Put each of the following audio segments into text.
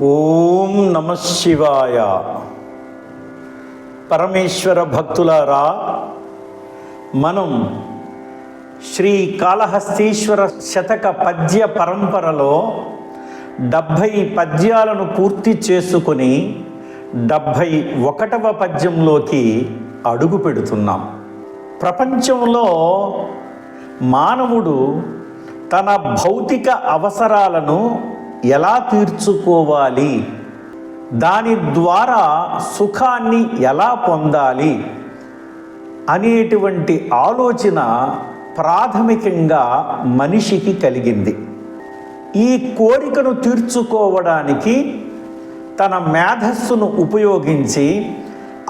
ఓం నమ శివాయ. పరమేశ్వర భక్తులారా మనం శ్రీ కాళహస్తీశ్వర శతక పద్య పరంపరలో డెబ్భై పద్యాలను పూర్తి చేసుకొని డెబ్భై ఒకటవ పద్యంలోకి అడుగు పెడుతున్నాం. ప్రపంచంలో మానవుడు తన భౌతిక అవసరాలను ఎలా తీర్చుకోవాలి? దాని ద్వారా సుఖాన్ని ఎలా పొందాలి? అనేటువంటి ఆలోచన ప్రాథమికంగా మనిషికి కలిగింది. ఈ కోరికను తీర్చుకోవడానికి తన మేధస్సును ఉపయోగించి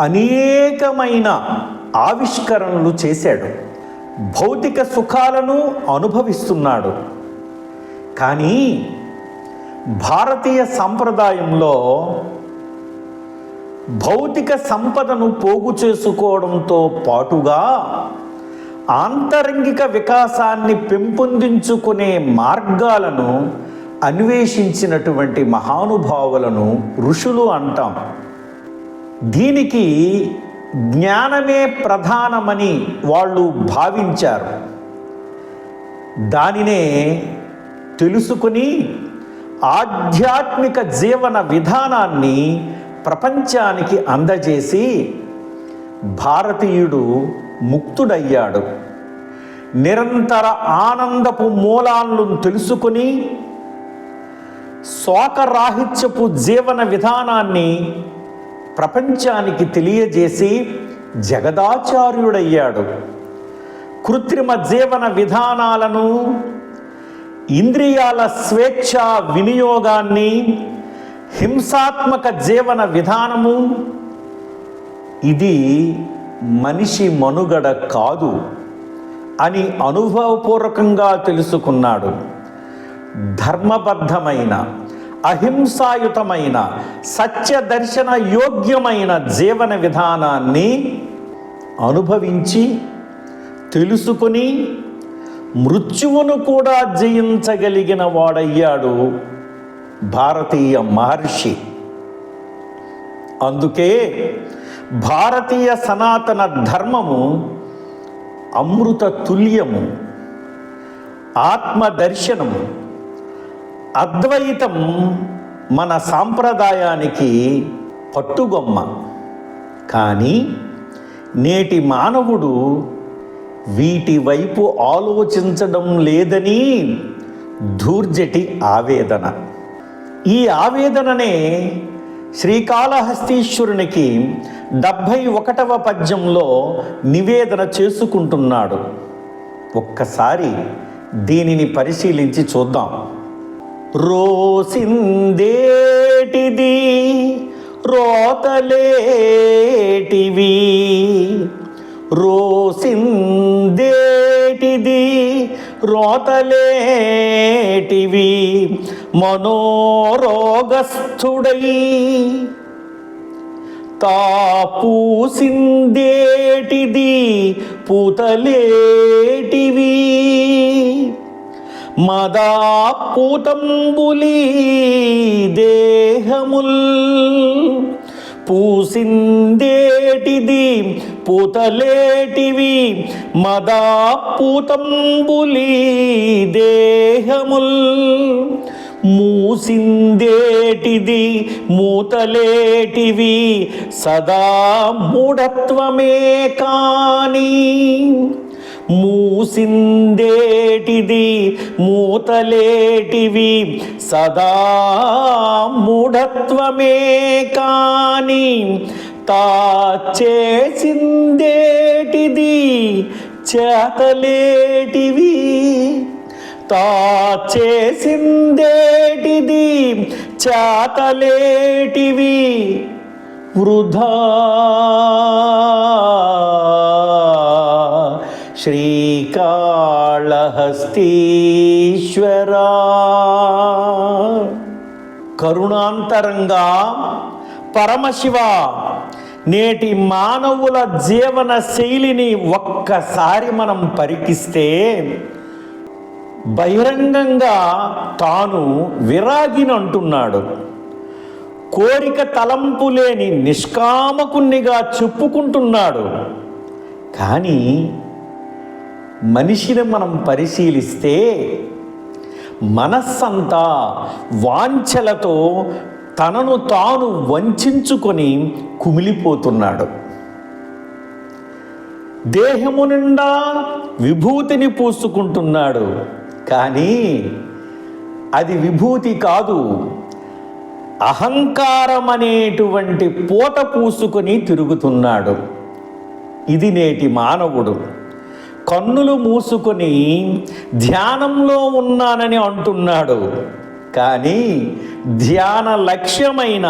అనేకమైన ఆవిష్కరణలు చేశాడు. భౌతిక సుఖాలను అనుభవిస్తున్నాడు. కానీ భారతీయ సంప్రదాయంలో భౌతిక సంపదను పోగు చేసుకోవడంతో పాటుగా ఆంతరంగిక వికాసాన్ని పెంపొందించుకునే మార్గాలను అన్వేషించినటువంటి మహానుభావులను ఋషులు అంటాం. దీనికి జ్ఞానమే ప్రధానమని వాళ్ళు భావించారు. దానినే తెలుసుకుని ఆధ్యాత్మిక జీవన విధానాన్ని ప్రపంచానికి అందజేసి భారతీయుడు ముక్తుడయ్యాడు. నిరంతర ఆనందపు మూలాలను తెలుసుకుని శోకరాహిత్యపు జీవన విధానాన్ని ప్రపంచానికి తెలియజేసి జగదాచార్యుడయ్యాడు. కృత్రిమ జీవన విధానాలను ఇంద్రియాల స్వేచ్ఛ వినియోగాన్ని హింసాత్మక జీవన విధానము ఇది మనిషి మనుగడ కాదు అని అనుభవపూర్వకంగా తెలుసుకున్నాడు. ధర్మబద్ధమైన అహింసాయుతమైన సత్య దర్శన యోగ్యమైన జీవన విధానాన్ని అనుభవించి తెలుసుకుని మృత్యువును కూడా జయించగలిగిన వాడయ్యాడు భారతీయ మహర్షి. అందుకే భారతీయ సనాతన ధర్మము అమృత తుల్యము ఆత్మదర్శనము అద్వైతం మన సాంప్రదాయానికి పట్టుగొమ్మ. కానీ నేటి మానవుడు వీటి వైపు ఆలోచించడం లేదని ధూర్జటి ఆవేదన. ఈ ఆవేదననే శ్రీకాళహస్తీశ్వరునికి డెబ్భై ఒకటవ పద్యంలో నివేదన చేసుకుంటున్నాడు. ఒక్కసారి దీనిని పరిశీలించి చూద్దాం. రోసిందేటిది రోతలేటివి. రోసిందేటిది రోతలేటివి మనోరోగస్థుడై. తాపూసిందేటిది పూతలేటివి. మదాపూతంబులి దేహముల్ పూసిందేటిది పూతలేటివి మదాపూతంబులి దేహముల్ మూసిందేటిది మూతలేటివి సదా మూఢత్వమే కాని మూసిందేటిది మూతలేటివి సదా మూఢత్వమే కాని తా చేసిందేటిది చేతలేటివి. తా చేసిందేటిది చేతలేటివి. వృధా. శ్రీకాళహస్తీశ్వరా. కరుణాంతరంగా పరమశివ నేటి మానవుల జీవన శైలిని ఒక్కసారి మనం పరికిస్తే బహిరంగంగా తాను విరాగిని అంటున్నాడు. కోరిక తలంపు లేని నిష్కామకుణ్ణిగా చెప్పుకుంటున్నాడు. కానీ మనిషిని మనం పరిశీలిస్తే మనస్సంతా వాంఛలతో తనను తాను వంచుకొని కుమిలిపోతున్నాడు. దేహము నిండా విభూతిని పూసుకుంటున్నాడు. కానీ అది విభూతి కాదు అహంకారం అనేటువంటి పూత పూసుకొని తిరుగుతున్నాడు. ఇది నేటి మానవుడు. కన్నులు మూసుకొని ధ్యానంలో ఉన్నానని అంటున్నాడు. కానీ ధ్యాన లక్ష్యమైన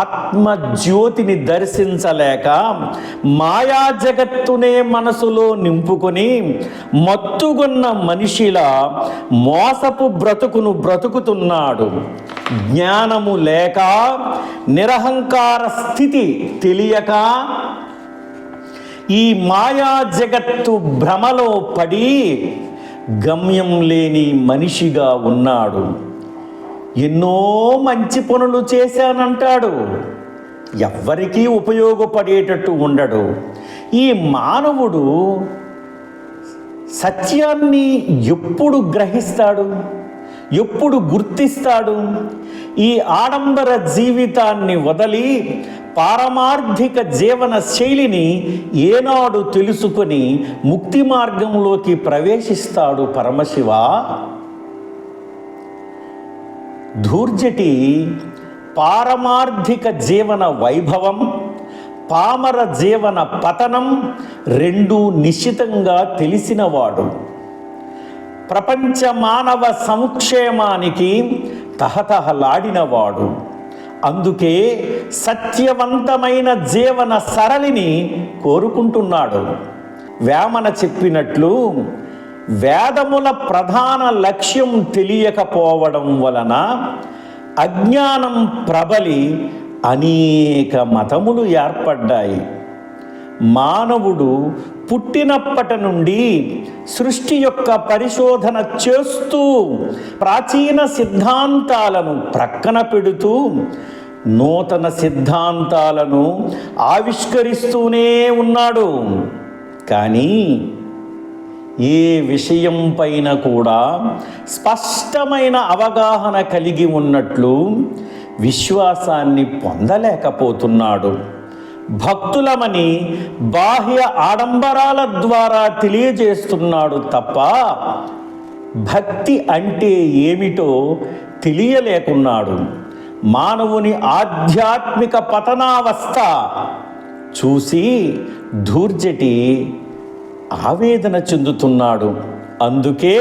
ఆత్మజ్యోతిని దర్శించలేక మాయా జగత్తునే మనసులో నింపుకొని మత్తుగున్న మనిషిలా మోసపు బ్రతుకును బ్రతుకుతున్నాడు. జ్ఞానము లేక నిరహంకార స్థితి తెలియక ఈ మాయా జగత్తు భ్రమలో పడి గమ్యం లేని మనిషిగా ఉన్నాడు. ఎన్నో మంచి పనులు చేశానంటాడు. ఎవ్వరికీ ఉపయోగపడేటట్టు ఉండడు. ఈ మానవుడు సత్యాన్ని ఎప్పుడు గ్రహిస్తాడు? ఎప్పుడు గుర్తిస్తాడు? ఈ ఆడంబర జీవితాన్ని వదలి పారమార్థిక జీవన శైలిని ఏనాడు తెలుసుకొని ముక్తి మార్గంలోకి ప్రవేశిస్తాడు పరమశివ. ధూర్జటి పారమార్థిక జీవన వైభవం పామర జీవన పతనం రెండు నిశ్చితంగా తెలిసినవాడు. ప్రపంచ మానవ సంక్షేమానికి తహతహలాడినవాడు. అందుకే సత్యవంతమైన జీవన సరళిని కోరుకుంటున్నాడు. వేమన చెప్పినట్లు వేదముల ప్రధాన లక్ష్యం తెలియకపోవడం వలన అజ్ఞానం ప్రబలి అనేక మతములు ఏర్పడ్డాయి. మానవుడు పుట్టినప్పటి నుండి సృష్టి యొక్క పరిశోధన చేస్తూ ప్రాచీన సిద్ధాంతాలను ప్రక్కన పెడుతూ నూతన సిద్ధాంతాలను ఆవిష్కరిస్తూనే ఉన్నాడు. కానీ ఏ విషయం పైన కూడా స్పష్టమైన అవగాహన కలిగి ఉన్నట్లు విశ్వాసాన్ని పొందలేకపోతున్నాడు. భక్తులమని బాహ్య ఆడంబరాల ద్వారా తెలియజేస్తున్నాడు తప్ప భక్తి అంటే ఏమిటో తెలియలేకున్నాడు. మానవుని ఆధ్యాత్మిక పతనావస్థ చూసి ధూర్జటి ఆవేదన చెందుతున్నాడు. అందుకే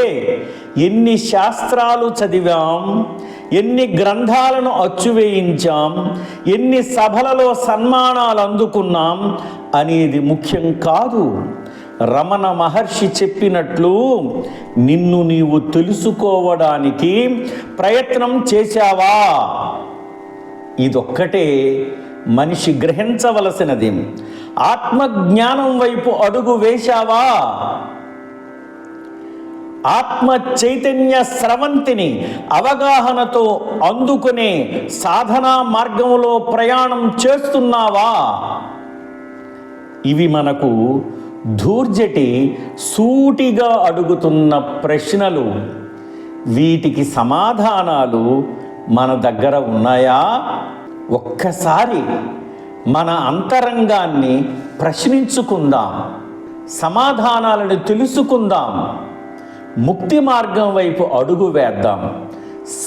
ఎన్ని శాస్త్రాలు చదివాం ఎన్ని గ్రంథాలను అచ్చువేయించాం ఎన్ని సభలలో సన్మానాలు అందుకున్నాం అనేది ముఖ్యం కాదు. రమణ మహర్షి చెప్పినట్లు నిన్ను నీవు తెలుసుకోవడానికి ప్రయత్నం చేశావా? ఇదొక్కటే మనిషి గ్రహించవలసినది. ఆత్మజ్ఞానం వైపు అడుగు వేశావా? ఆత్మ చైతన్య స్రవంతిని అవగాహనతో అందుకునే సాధనా మార్గంలో ప్రయాణం చేస్తున్నావా? ఇవి మనకు ధూర్జటి సూటిగా అడుగుతున్న ప్రశ్నలు. వీటికి సమాధానాలు మన దగ్గర ఉన్నాయా? ఒక్కసారి మన అంతరంగాన్ని ప్రశ్నించుకుందాం సమాధానాలను తెలుసుకుందాం ముక్తి మార్గం వైపు అడుగు వేద్దాం.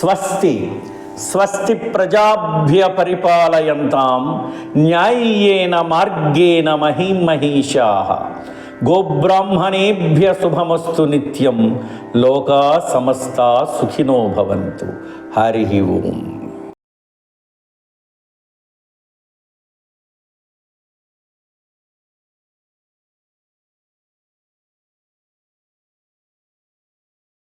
స్వస్తి స్వస్తి ప్రజాభ్య పరిపాలయంతాం న్యాయేన మార్గేణ మహిమహీషా గోబ్రాహ్మణేభ్య శుభమస్తు నిత్యం లోకా సమస్త సుఖినో భవంతు. హరి ఓం.